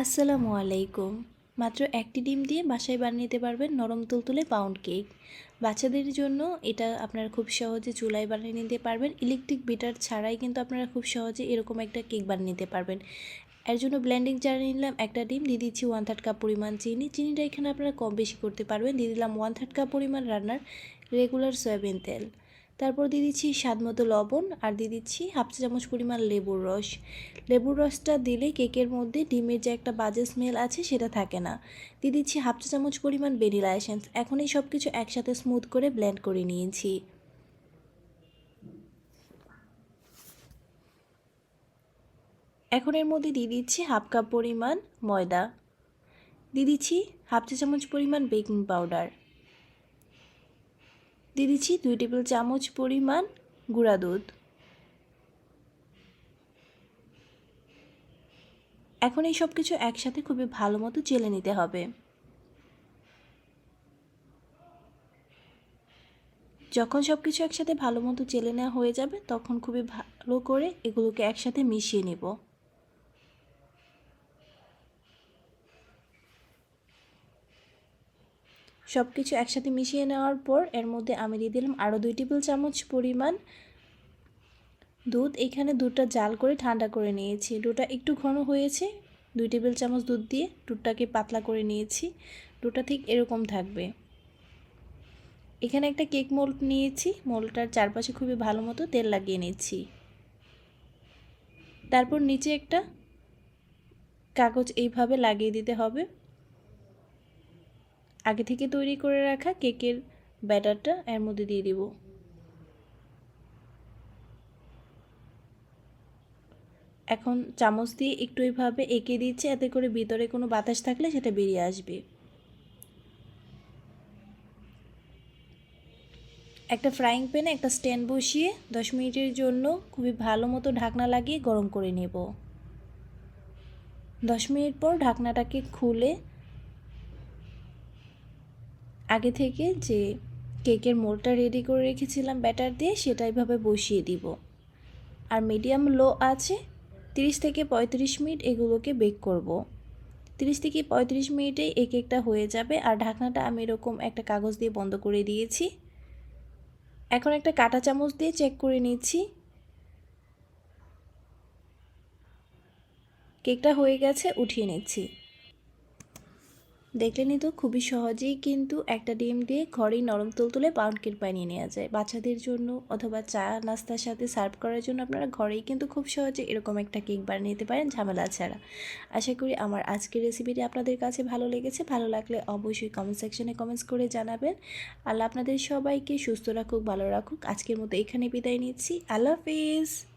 আসসালামু আলাইকুম। মাত্র একটি ডিম দিয়ে বাসায় বানিয়ে নিতে পারবেন নরম তুলতুলে পাউন্ড কেক। বাচ্চাদের জন্য এটা আপনারা খুব সহজে চুলায় বানিয়ে নিতে পারবেন। ইলেকট্রিক বিটার ছাড়াই কিন্তু আপনারা খুব সহজে এরকম একটা কেক বানিয়ে নিতে পারবেন। এর জন্য ব্লেন্ডিং জারে নিলাম একটা ডিম, দিয়ে দিচ্ছি ওয়ান থার্ড কাপ পরিমাণ চিনি। চিনিটা এখানে আপনারা কম বেশি করতে পারবেন। দিয়ে দিলাম ওয়ান থার্ড কাপ পরিমাণ রান্নার রেগুলার সয়াবিন তেল। তারপর দিয়ে দিচ্ছি স্বাদ মতো লবণ আর দিয়ে দিচ্ছি হাফ চা চামচ পরিমাণ লেবুর রস। লেবুর রসটা দিলে কেকের মধ্যে ডিমের যে একটা বাজে স্মেল আছে সেটা থাকে না। দিয়ে দিচ্ছি হাফ চা চামচ পরিমাণ ভ্যানিলা এসেন্স। এখন এই সব কিছু একসাথে স্মুথ করে ব্লেন্ড করে নিয়েছি। এখন এর মধ্যে দিয়ে দিচ্ছি হাফ কাপ পরিমাণ ময়দা। দিয়ে দিচ্ছি হাফ চা চামচ পরিমাণ বেকিং পাউডার। দিয়ে দিচ্ছি দুই টেবিল চামচ পরিমাণ গুঁড়া দুধ। এখন এই সব কিছু একসাথে খুবই ভালো মতো চেলে নিতে হবে। যখন সব কিছু একসাথে ভালো মতো চেলে নেওয়া হয়ে যাবে, তখন খুবই ভালো করে এগুলোকে একসাথে মিশিয়ে নেব। সব কিছু একসাথে মিশিয়ে নেওয়ার পর এর মধ্যে আমি দিয়ে দিলাম আরও দুই টেবিল চামচ পরিমাণ দুধ। এখানে দুধটা জাল করে ঠান্ডা করে নিয়েছি। দুটা একটু ঘন হয়েছে, দুই টেবিল চামচ দুধ দিয়ে দুধটাকে পাতলা করে নিয়েছি। দুটা ঠিক এরকম থাকবে। এখানে একটা কেক মোল্ড নিয়েছি। মোল্ডটার চারপাশে খুবই ভালো মতো তেল লাগিয়ে নিচ্ছি। তারপর নিচে একটা কাগজ এইভাবে লাগিয়ে দিতে হবে। আগে থেকে তৈরি করে রাখা কেকের ব্যাটারটা এর মধ্যে দিয়ে দিব। এখন চামচ দিয়ে একটু এইভাবে এঁকে দিচ্ছে, এতে করে ভিতরে কোনো বাতাস থাকলে সেটা বেরিয়ে আসবে। একটা ফ্রাইং প্যানে একটা স্ট্যান্ড বসিয়ে দশ মিনিটের জন্য খুবই ভালো মতো ঢাকনা লাগিয়ে গরম করে নেব। দশ মিনিট পর ঢাকনাটাকে খুলে আগে থেকে যে কেকের মোলটা রেডি করে রেখেছিলাম ব্যাটার দিয়ে সেটা এইভাবে বসিয়ে দিব। আর মিডিয়াম লো আছে, তিরিশ থেকে পঁয়ত্রিশ মিনিট এগুলোকে বেক করব। তিরিশ থেকে পঁয়ত্রিশ মিনিটে এই কেকটা হয়ে যাবে। আর ঢাকনাটা আমি এরকম একটা কাগজ দিয়ে বন্ধ করে দিয়েছি। এখন একটা কাটা চামচ দিয়ে চেক করে নিচ্ছি। কেকটা হয়ে গেছে, উঠিয়ে নিচ্ছি। দেখলেনই তো খুবই সহজেই কিন্তু একটা ডিম দিয়ে ঘরেই নরম তুলতুলে পাউন্ড কেক বানিয়ে নেওয়া যায়। বাচ্চাদের জন্য অথবা চা নাস্তার সাথে সার্ভ করার জন্য আপনারা ঘরেই কিন্তু খুব সহজে এরকম একটা কেক বানিয়ে নিতে পারেন, ঝামেলা ছাড়া। আশা করি আমার আজকের রেসিপিটি আপনাদের কাছে ভালো লেগেছে। ভালো লাগলে অবশ্যই কমেন্ট সেকশনে কমেন্টস করে জানাবেন। আল্লাহ আপনাদের সবাইকে সুস্থ রাখুক, ভালো রাখুক। আজকের মতো এখানে বিদায় নিচ্ছি। আল্লাহ হাফিজ!